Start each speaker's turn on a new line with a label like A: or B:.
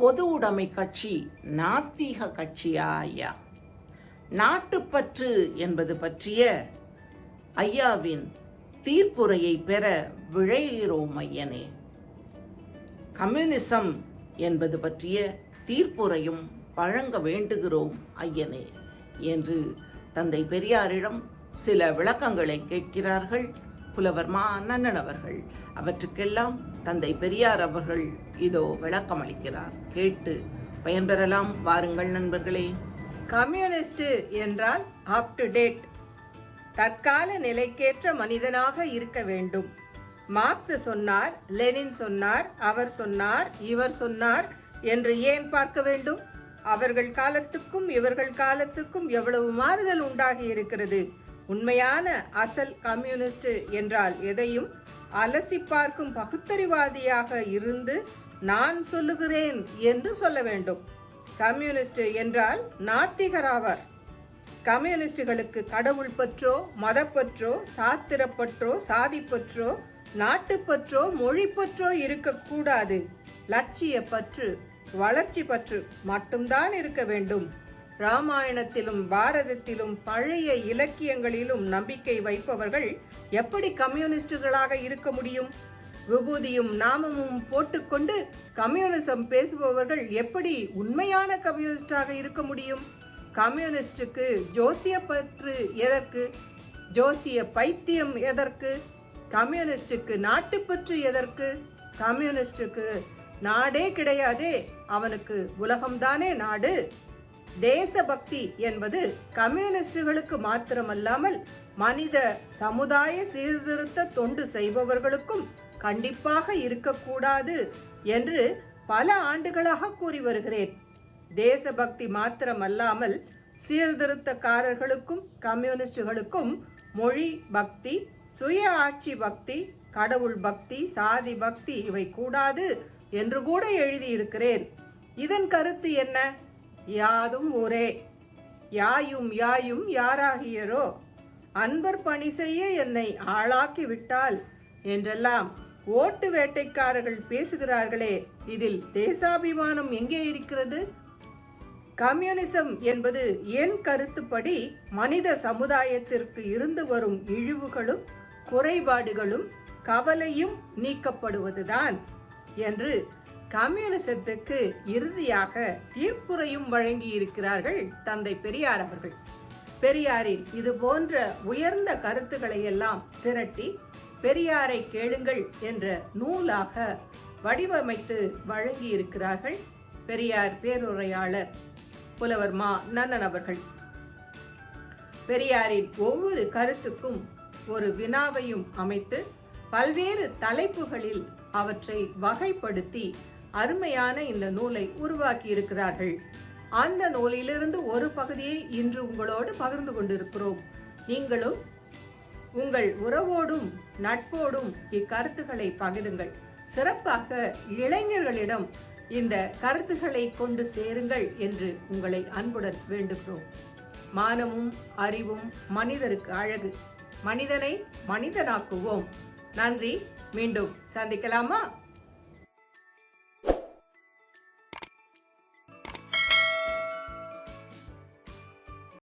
A: பொது உடைமை கட்சி நாத்திக கட்சியா ஐயா? நாட்டுப்பற்று என்பது பற்றிய ஐயாவின் தீர்ப்புரையை பெற விழைகிறோம் ஐயனே. கம்யூனிசம் என்பது பற்றிய தீர்ப்புரையும் வழங்க வேண்டுகிறோம் ஐயனே என்று தந்தை பெரியாரிடம் சில விளக்கங்களை கேட்கிறார்கள். புலவர் மா அண்ணன் அவர்கள். அவற்றுக்கெல்லாம் தந்தை பெரியார் அவர்கள் இதோ விளக்கமளிக்கிறார். கேட்டு பயன்பெறலாம் வாருங்கள் நண்பர்களே.
B: கம்யூனிஸ்ட் என்றால் அப் டு டேட் தற்கால நிலைக்கேற்ற மனிதனாக இருக்க வேண்டும். மார்க்ஸ் சொன்னார் லெனின் சொன்னார் அவர் சொன்னார் இவர் சொன்னார் என்று ஏன் பார்க்க வேண்டும்? அவர்கள் காலத்துக்கும் இவர்கள் காலத்துக்கும் எவ்வளவு மாறுதல் உண்டாகி இருக்கிறது? உண்மையான அசல் கம்யூனிஸ்ட் என்றால் எதையும் அலசி பார்க்கும் பகுத்தறிவாதியாக இருந்து நான் சொல்லுகிறேன் என்று சொல்ல வேண்டும். கம்யூனிஸ்ட் என்றால் நாத்திகராவர் கம்யூனிஸ்டுகளுக்கு கடவுள் பற்றோ மதப்பற்றோ சாத்திரப்பற்றோ சாதிப்பற்றோ நாட்டுப்பற்றோ மொழிப்பற்றோ இருக்கக்கூடாது லட்சிய பற்று வளர்ச்சி பற்று மட்டும்தான் இருக்க வேண்டும். ராமாயணத்திலும் பாரதத்திலும் பழைய இலக்கியங்களிலும் நம்பிக்கை வைப்பவர்கள் எப்படி கம்யூனிஸ்டுகளாக இருக்க முடியும்? விபூதியும் நாமமும் போட்டுக்கொண்டு கம்யூனிசம் பேசுபவர்கள் எப்படி உண்மையான கம்யூனிஸ்டாக இருக்க முடியும்? கம்யூனிஸ்டுக்கு ஜோசிய பற்று எதற்கு? ஜோசிய பைத்தியம் எதற்கு? கம்யூனிஸ்டுக்கு நாட்டுப்பற்று எதற்கு? கம்யூனிஸ்டுக்கு நாடே கிடையாதே அவனுக்கு உலகம்தானே நாடு? தேசபக்தி என்பது கம்யூனிஸ்டுகளுக்கு மாத்திரமல்லாமல் மனித சமுதாய சீர்திருத்த தொண்டு செய்பவர்களுக்கும் கண்டிப்பாக இருக்கக்கூடாது என்று பல ஆண்டுகளாக கூறி வருகிறேன். தேசபக்தி மாத்திரமல்லாமல் சீர்திருத்தக்காரர்களுக்கும் கம்யூனிஸ்டுகளுக்கும் மொழி பக்தி சுய ஆட்சி பக்தி கடவுள் பக்தி சாதி பக்தி இவை கூடாது என்று கூட எழுதியிருக்கிறேன். இதன் கருத்து என்ன? யாதும் ஒரே யாயும் யாயும் யாராகியரோ? அன்பர் பணி செய்ய என்னை ஆளாக்கி விட்டால் என்றெல்லாம் ஓட்டு வேட்டைக்காரர்கள் பேசுகிறார்களே. இதில் தேசாபிமானம் எங்கே இருக்கிறது? கம்யூனிசம் என்பது என் கருத்துப்படி மனித சமுதாயத்திற்கு இருந்து வரும் இழிவுகளும் குறைபாடுகளும் கவலையும் நீக்கப்படுவதுதான்? என்று கம்யூனிசத்துக்கு இறுதியாக தீர்ப்புரையும் வழங்கியிருக்கிறார்கள் தந்தை பெரியார் அவர்கள். பெரியாரின் இது போன்ற உயர்ந்த கருத்துக்களை எல்லாம் திரட்டி பெரியாரை கேளுங்கள் என்ற நூலாக வடிவமைத்து வழங்கியிருக்கிறார்கள் பெரியார் பேருரையாளர் புலவர் மா நன்னன் அவர்கள். பெரியாரின் ஒவ்வொரு கருத்துக்கும் ஒரு வினாவையும் அமைத்து பல்வேறு தலைப்புகளில் அவற்றை வகைப்படுத்தி அருமையான இந்த நூலை உருவாக்கி இருக்கிறார்கள். அந்த நூலிலிருந்து ஒரு பகுதியை இன்று உங்களோடு பகிர்ந்து கொண்டிருக்கிறோம். நீங்களும் உங்கள் உறவோடும் நட்போடும் இக்கருத்துக்களை பகிருங்கள். சிறப்பாக இளைஞர்களிடம் இந்த கருத்துக்களை கொண்டு சேருங்கள் என்று உங்களை அன்புடன் வேண்டுகிறோம். மானமும் அறிவும் மனிதருக்கு அழகு. மனிதனை மனிதனாக்குவோம். நன்றி. மீண்டும் சந்திக்கலாமா?